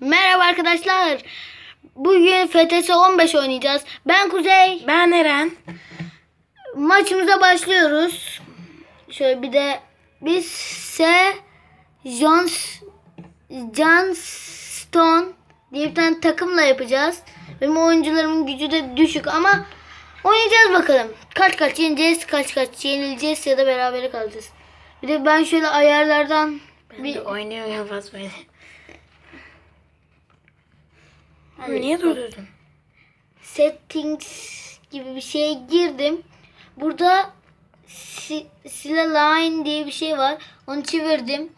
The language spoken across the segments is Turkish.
Merhaba arkadaşlar. Bugün FTS 15 oynayacağız. Ben Kuzey. Ben Eren. Maçımıza başlıyoruz. Şöyle bir de biz S Johns Johnston diye bir tane takımla yapacağız. Benim oyuncularımın gücü de düşük ama oynayacağız bakalım. Kaç kaç yeneceğiz, kaç kaç yenileceğiz ya da berabere kalacağız. Bir de ben şöyle ayarlardan Ben bir de oynuyorum fazla böyle. Hadi. Niye durdurdun? settings gibi bir şeye girdim. Burada si, sile line diye bir şey var. Onu çevirdim.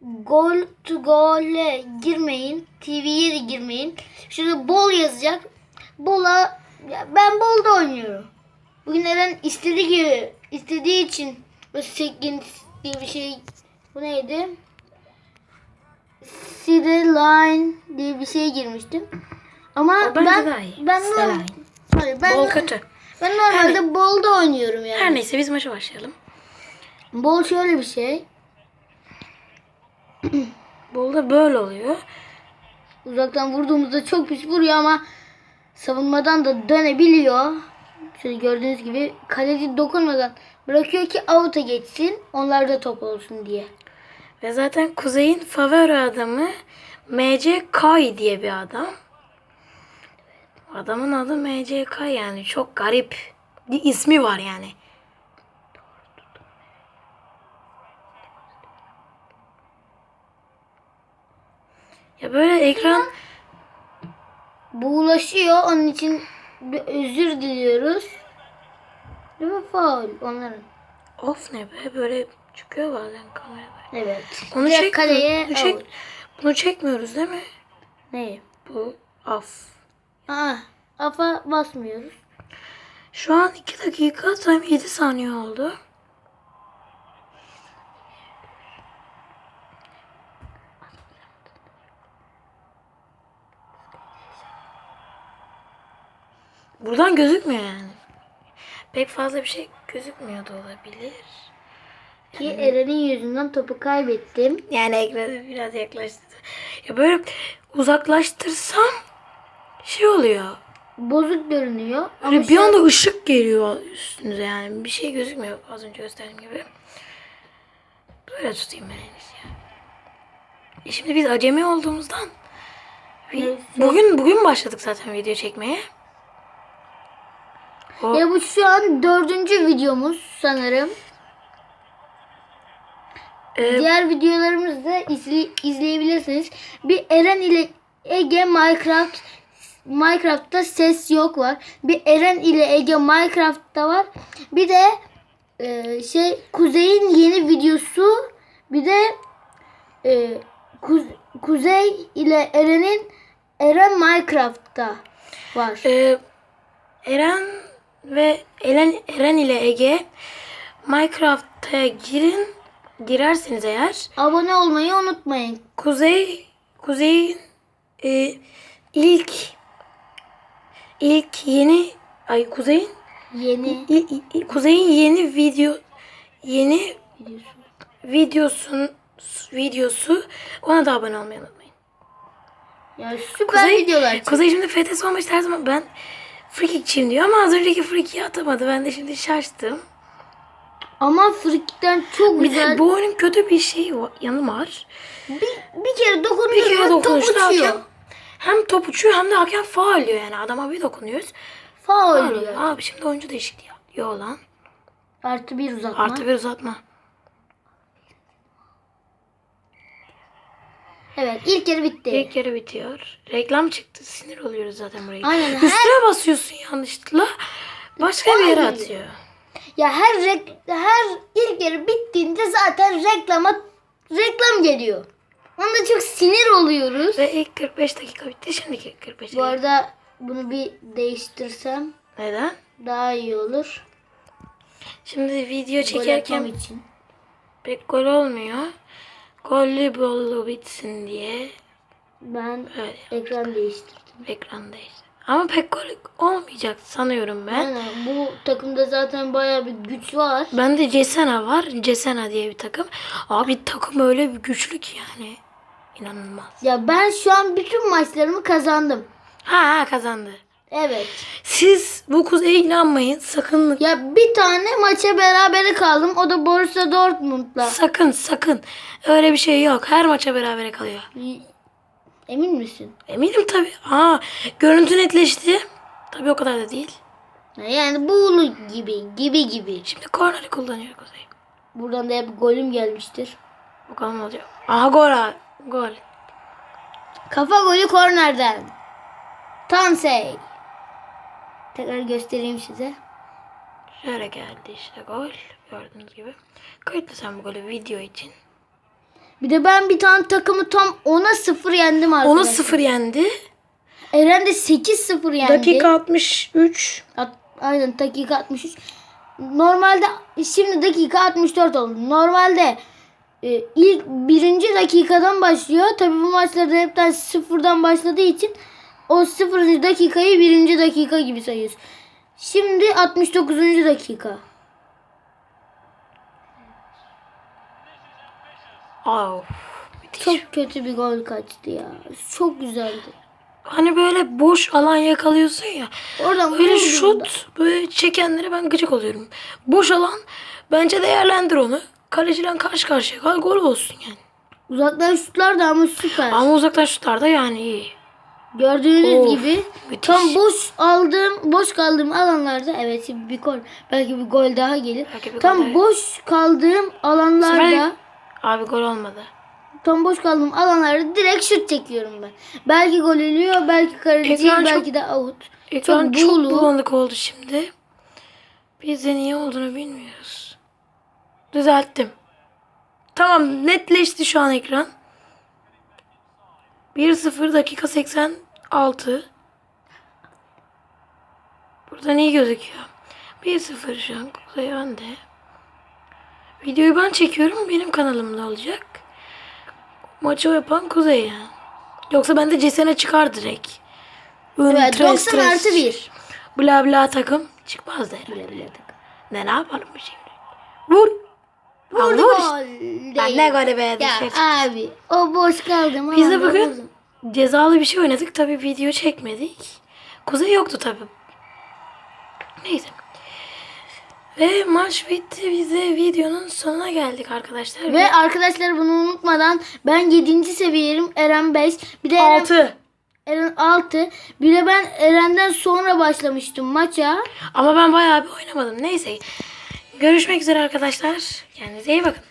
Goal to goal'e girmeyin. TV'ye de girmeyin. Şurada bol yazacak. Bola ya ben bolda oynuyorum. Bugün Eren istediği gibi istediği için o settings diye bir şey bu neydi? Sile line diye bir şeye girmiştim. Ama O ben ben. Hayır, ben Bol kötü. ben normalde bolda oynuyorum yani. Her neyse biz maça başlayalım. Bol şöyle bir şey. Bolda böyle oluyor. Uzaktan vurduğumuzda çok pis vuruyor ama savunmadan da dönebiliyor. Şöyle gördüğünüz gibi kaleci dokunmadan bırakıyor ki out'a geçsin. Onlar da top olsun diye. Ve zaten Kuzey'in favori adamı MCK diye bir adam. Adamın adı MCK yani çok garip bir ismi var yani. Ya böyle ekran Bu ulaşıyor. Onun için özür diliyoruz. Değil mi faul onların? of ne be böyle çıkıyor bazen kamerada. Evet. Onu Direkt çek, kaleye bunu, çek, bunu çekmiyoruz değil mi? Ne? Bu af. Aa, afa basmıyoruz. Şu an 2 dakika tam 7 saniye oldu. Buradan gözükmüyor yani. Pek fazla bir şey gözükmüyor da olabilir. Ki Eren'in yüzünden topu kaybettim. Yani ekranı biraz yaklaştırdı. Ya böyle uzaklaştırsam şey oluyor. Bozuk görünüyor. Ama Böyle bir şu an- anda ışık geliyor üstünüze yani. Bir şey gözükmüyor az önce gösterdiğim gibi. Böyle tutayım ben en iyisi ya. E şimdi biz acemi olduğumuzdan bugün bugün başladık zaten video çekmeye. O, Ya bu şu an dördüncü videomuz sanırım. E, Diğer videolarımızı da izle- izleyebilirsiniz. Bir Eren ile Ege Minecraft Minecraft'ta ses yok var. Bir Eren ile Ege Minecraft'ta var. Bir de e, şey Kuzey'in yeni videosu. Bir de e, Kuz- Kuzey ile Eren'in Eren Minecraft'ta var. e, Eren ve Eren, Eren ile Ege Minecraft'a girin. Girerseniz eğer Abone olmayı unutmayın. Kuzey Kuzey'in e, ilk ilk yeni ay Kuzey'in Yeni Kuzey'in yeni video yeni videosu. videosun videosu ona da abone olmayı unutmayın. Ya süper videolar. çek- Kuzey şimdi FTS 15 her zaman ben frikikçiyim diyor ama az önceki frikiyi atamadı. Ben de şimdi şaştım. Ama Frikik'ten çok Bir güzel. de bu oyunun kötü bir şeyi var, yanı var. Bir, bir kere dokunuyor. Bir kere top dokunuşta uçuyor. hakem hem top uçuyor hem de hakem faul diyor yani. Adama bir dokunuyoruz. Faul diyor. Abi şimdi oyuncu değişikliği yapıyor lan. Artı bir uzatma. Artı bir uzatma. Evet ilk yarı bitti. İlk yarı bitiyor. Reklam çıktı. Sinir oluyoruz zaten buraya. Aynen, her- Üstüne basıyorsun yanlışlıkla. Başka bir yere atıyor. Ya her rek- her ilk yarı bittiğinde zaten reklama reklam geliyor. Onda çok sinir oluyoruz. Ve ilk 45 dakika bitti. Şimdiki 45 dakika. Bu arada bunu bir değiştirsem Neden? daha iyi olur. Şimdi video Gol çekerken atmam için. pek gol olmuyor. Gollü bollu bitsin diye Ben öyle ekran değiştirdim. ekrandayız. Ama pek gol olmayacak sanıyorum ben. Aynen bu takımda zaten bayağı bir güç var. Bende Cesena var. Cesena diye bir takım. Abi takım öyle bir güçlü ki yani. İnanılmaz. Ya ben şu an bütün maçlarımı kazandım. Ha ha kazandı. Evet. Siz bu kuzeye inanmayın. Sakın Ya bir tane maça berabere kaldım. O da Borussia Dortmund'la. sakın sakın. Öyle bir şey yok. Her maça berabere kalıyor. Emin misin? Eminim tabii. Aa, görüntü netleşti. Tabii o kadar da değil. Yani buğulu gibi gibi gibi. Şimdi korneri kullanıyor Kuzey. Buradan da hep golüm gelmiştir. Bakalım ne olacak. Aha gol ha. Gol. Kafa golü kornerden. Tansey. Tekrar göstereyim size. Şöyle geldi işte gol. Gördüğünüz gibi. Kayıtlı sen bu golü video için. Bir de ben bir tane takımı tam 10'a 0 yendim arkadaşlar. Onu sıfır yendi. Eren de 8-0 yendi. Dakika 63. At- aynen dakika 63. Normalde şimdi dakika 64 oldu. Normalde e, ilk birinci dakikadan başlıyor. Tabii bu maçlarda hepten sıfırdan başladığı için o sıfırıncı dakikayı birinci dakika gibi sayıyoruz. Şimdi 69. dakika. Of. Müthiş. Çok kötü bir gol kaçtı ya. Çok güzeldi. Hani böyle boş alan yakalıyorsun ya. Oradan Böyle vurdum da. şut böyle çekenlere ben gıcık oluyorum. Boş alan bence değerlendir onu. Kaleciyle karşı karşıya kal gol olsun yani. Uzaktan şutlar da ama süper. Ama uzaktan şutlarda yani iyi. Gördüğünüz Of, gibi müthiş. tam boş aldığım, boş kaldığım alanlarda evet bir gol, belki bir gol daha gelir. Belki bir tam gol boş kaldığım alanlarda, Sefer- Abi gol olmadı. tam boş kaldığım alanlarda direkt şut çekiyorum ben. Belki gol oluyor, belki kaleci, çok- belki de out. Ekran Çok çok, bulanık oldu şimdi. Biz de niye olduğunu bilmiyoruz. Düzelttim. Tamam netleşti şu an ekran. 1-0 dakika 86. Buradan iyi gözüküyor. 1-0 şu an Kuzey önde. Videoyu ben çekiyorum. Benim kanalımda olacak. Maçı yapan Kuzey yani. Yoksa bende CSN'e çıkar direkt. Ön, Evet, tres, 90 tres. artı 1. Bla bla takım çıkmaz der. Bile bile takım. Ne ne yapalım bu şimdi? Vur. Vur. Vur. değil. ne golü be. Ya abi o boş kaldı Biz de ben bugün vurdum. cezalı bir şey oynadık. Tabi video çekmedik. Kuzey yoktu tabi. Neyse. Ve maç bitti. Biz de videonun sonuna geldik arkadaşlar. Ve arkadaşlar bunu unutmadan ben 7. seviyeyim Eren 5. Bir de Eren, 6. Eren 6. Bir de ben Eren'den sonra başlamıştım maça. Ama ben bayağı bir oynamadım. Neyse. Görüşmek üzere arkadaşlar. Kendinize iyi bakın.